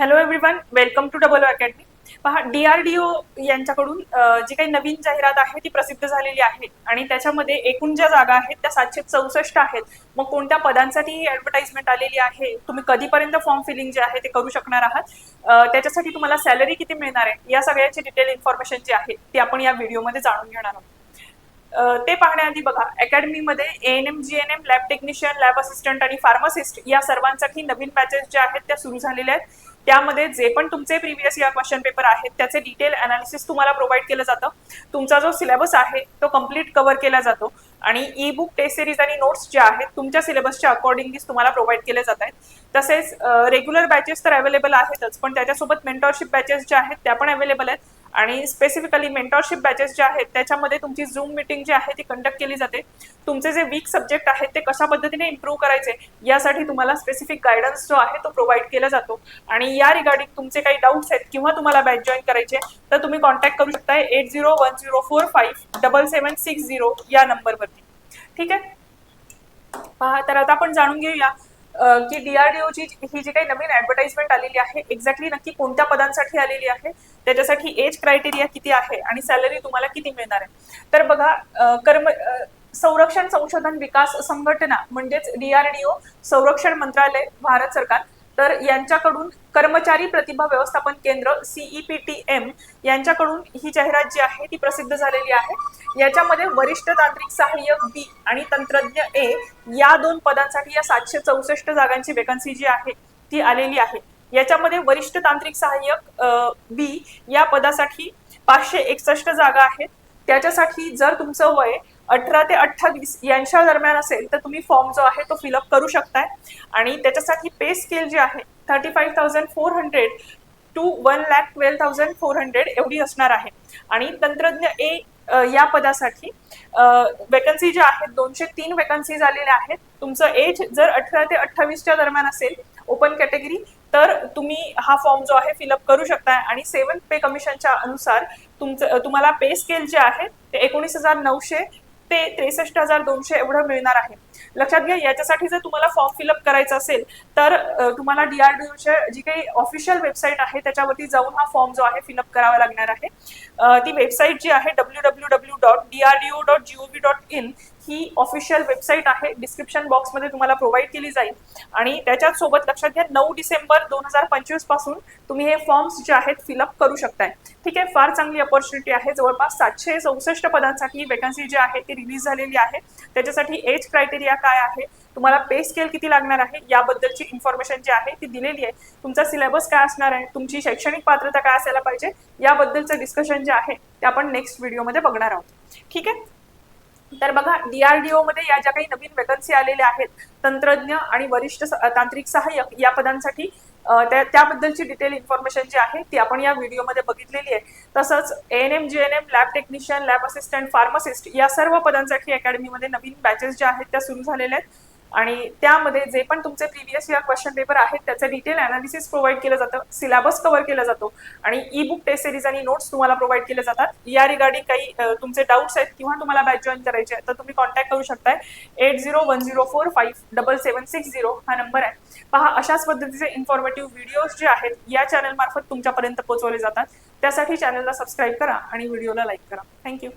Hello everyone welcome to double academy पहा DRDO यांच्याकडून जी काही नवीन जाहिरात आहे ती प्रसिद्ध झालेली आहे आणि त्याच्यामध्ये एकूण ज्या जागा आहेत त्या सातशे चौसष्ट आहेत. मग कोणत्या पदांसाठी ही ऍडव्हर्टाइजमेंट आलेली आहे? तुम्ही कधीपर्यंत फॉर्म फिलिंग जे आहे ते करू शकणार आहात? त्याच्यासाठी तुम्हाला सॅलरी किती मिळणार आहे? या सगळ्याची डिटेल इन्फॉर्मेशन जी आहे ती आपण या व्हिडिओमध्ये जाणून घेणार आहोत. ते पाहण्याआधी बघा अकॅडमीमध्ये N M G N M lab technician lab assistant आणि फार्मासिस्ट या सर्वांसाठी नवीन बॅचेस ज्या आहेत त्या सुरू झालेल्या आहेत. त्यामध्ये जे पण तुमचे प्रिव्हियस या क्वेश्चन पेपर आहेत त्याचे डिटेल अनालिसिस तुम्हाला प्रोव्हाइड केलं जातं. तुमचा जो सिलेबस आहे तो कंप्लीट कव्हर केला जातो. आणि ई बुक टेस्ट सिरीज आणि नोट्स ज्या आहेत तुमच्या सिलेबसच्या अकॉर्डिंगली तुम्हाला प्रोव्हाइड केले जात आहेत. तसेच रेग्युलर बॅचेस तर अवेलेबल आहेतच पण त्याच्यासोबत मेंटॉरशिप बॅचेस ज्या आहेत त्या पण अवेलेबल आहेत. आणि स्पेसिफिकली मेंटॉरशिप बॅचेस ज्या आहेत त्याच्यामध्ये तुमची झूम मिटिंग जी आहे ती कंडक्ट केली जाते. तुमचे जे वीक सब्जेक्ट आहेत ते कशा पद्धतीने इम्प्रूव्ह करायचे यासाठी तुम्हाला स्पेसिफिक गायडन्स जो आहे तो प्रोव्हाइड केला जातो. आणि या रिगार्डिंग तुमचे काही डाऊट्स आहेत किंवा तुम्हाला बॅच जॉईन करायचे तर तुम्ही कॉन्टॅक्ट करू शकताय eight zero one zero four five double seven six zero या नंबरवरती ठीक आहे? पहा तर आता आपण जाणून घेऊया की डीआरडीओची ही जी काही नवीन ऍडव्हर्टाइजमेंट आलेली आहे एक्झॅक्टली नक्की कोणत्या पदांसाठी आलेली आहे त्याच्यासाठी एज क्रायटेरिया किती आहे आणि सॅलरी तुम्हाला किती मिळणार आहे. तर बघा कर्म संरक्षण संशोधन विकास संघटना म्हणजेच डीआरडीओ संरक्षण मंत्रालय भारत सरकार तर यांच्याकडून कर्मचारी प्रतिभा व्यवस्थापन केंद्र सीईपीटीएम सीईपीटी एम यांच्याकडून ही जाहिरात जी आहे ती प्रसिद्ध झालेली आहे. याच्यामध्ये वरिष्ठ तांत्रिक सहाय्यक बी आणि तंत्रज्ञ ए या दोन पदांसाठी या सातशे चौसष्ट जागांची वेकन्सी जी आहे ती आलेली आहे. याच्यामध्ये वरिष्ठ तांत्रिक सहाय्यक बी या पदासाठी पाचशे एकसष्ट जागा आहेत. त्याच्यासाठी जर तुमचं वय अठरा ते अठ्ठावीस यांच्या दरम्यान असेल तर तुम्ही फॉर्म जो आहे तो फिलअप करू शकताय. आणि त्याच्यासाठी पे स्केल जी आहे thirty five thousand four hundred to one lakh twelve thousand four hundred एवढी असणार आहे. आणि तंत्रज्ञ ए या पदासाठी वेकन्सी ज्या आहेत दोनशे तीन वेकन्सी आलेल्या आहेत. तुमचं एज जर अठरा ते अठ्ठावीसच्या दरम्यान असेल ओपन कॅटेगरी तर तुम्ही हा फॉर्म जो आहे फिलअप करू शकताय. आणि सेवन पे कमिशनच्या अनुसार तुमचं तुम्हाला पे स्केल जे आहे ते एकोणीस हजार नऊशे ते त्रेसष्ट हजार दोनशे एवढं मिळणार आहे. लक्षात घ्या याच्यासाठी जर तुम्हाला फॉर्म फिलअप करायचा असेल तर तुम्हाला डीआरडीओच्या जी काही ऑफिशियल वेबसाईट आहे त्याच्यावरती जाऊन हा फॉर्म जो आहे फिलअप करावा लागणार आहे. ती वेबसाईट जी आहे W W W dot DRDO dot gov dot in he official website आहे. डिस्क्रिप्शन बॉक्समध्ये तुम्हाला प्रोव्हाइड केली जाईल. आणि त्याच्याच सोबत लक्षात घ्या नऊ डिसेंबर दोन हजार पंचवीसपासून तुम्ही हे फॉर्म्स जे आहेत फिलअप करू शकताय. ठीक आहे? फार चांगली अपॉर्च्युनिटी आहे. जवळपास सातशे चौसष्ट पदांसाठी वेकन्सी जी आहे ती रिलीज झालेली आहे. त्याच्यासाठी एज क्रायटेरिया काय आहे? तुम्हाला पे स्केल किती लागणार आहे? याबद्दलची इन्फॉर्मेशन जी आहे ती दिलेली आहे. तुमचा सिलेबस काय असणार आहे? तुमची शैक्षणिक पात्रता काय असायला पाहिजे? याबद्दलचं डिस्कशन जे आहे ते आपण नेक्स्ट व्हिडिओमध्ये बघणार आहोत. ठीक आहे? तर बघा डीआरडीओ मध्ये या ज्या काही नवीन वेकन्सी आलेल्या आहेत तंत्रज्ञ आणि वरिष्ठ तांत्रिक सहाय्यक या पदांसाठी त्या त्याबद्दलची डिटेल इन्फॉर्मेशन जी आहे ती आपण या व्हिडिओमध्ये बघितलेली आहे. तसंच N M J N M lab technician lab assistant pharmacist या सर्व पदांसाठी अकॅडमीमध्ये नवीन बॅचेस ज्या आहेत त्या सुरू झालेल्या आहेत. आणि त्यामध्ये जे पण तुमचे प्रिव्हियस या क्वेश्चन पेपर आहेत त्याचं डिटेल अनालिसिस प्रोव्हाइड केलं जातं सिलेबस कव्हर केला जातो आणि ई बुक टेस्ट सिरीज आणि नोट्स तुम्हाला प्रोव्हाइड केले जातात. या रिगार्डिंग काही तुमचे डाऊट्स आहेत किंवा तुम्हाला बॅच जॉईन करायचे आहे तर तुम्ही कॉन्टॅक्ट करू शकताय. Eight zero one zero four five double seven six zero हा नंबर आहे. पहा अशाच पद्धतीचे इन्फॉर्मेटिव्ह व्हिडिओज जे आहेत या चॅनल मार्फत तुमच्यापर्यंत पोहोचवले जातात. त्यासाठी चॅनलला सबस्क्राईब करा आणि व्हिडिओला लाईक करा. थँक्यू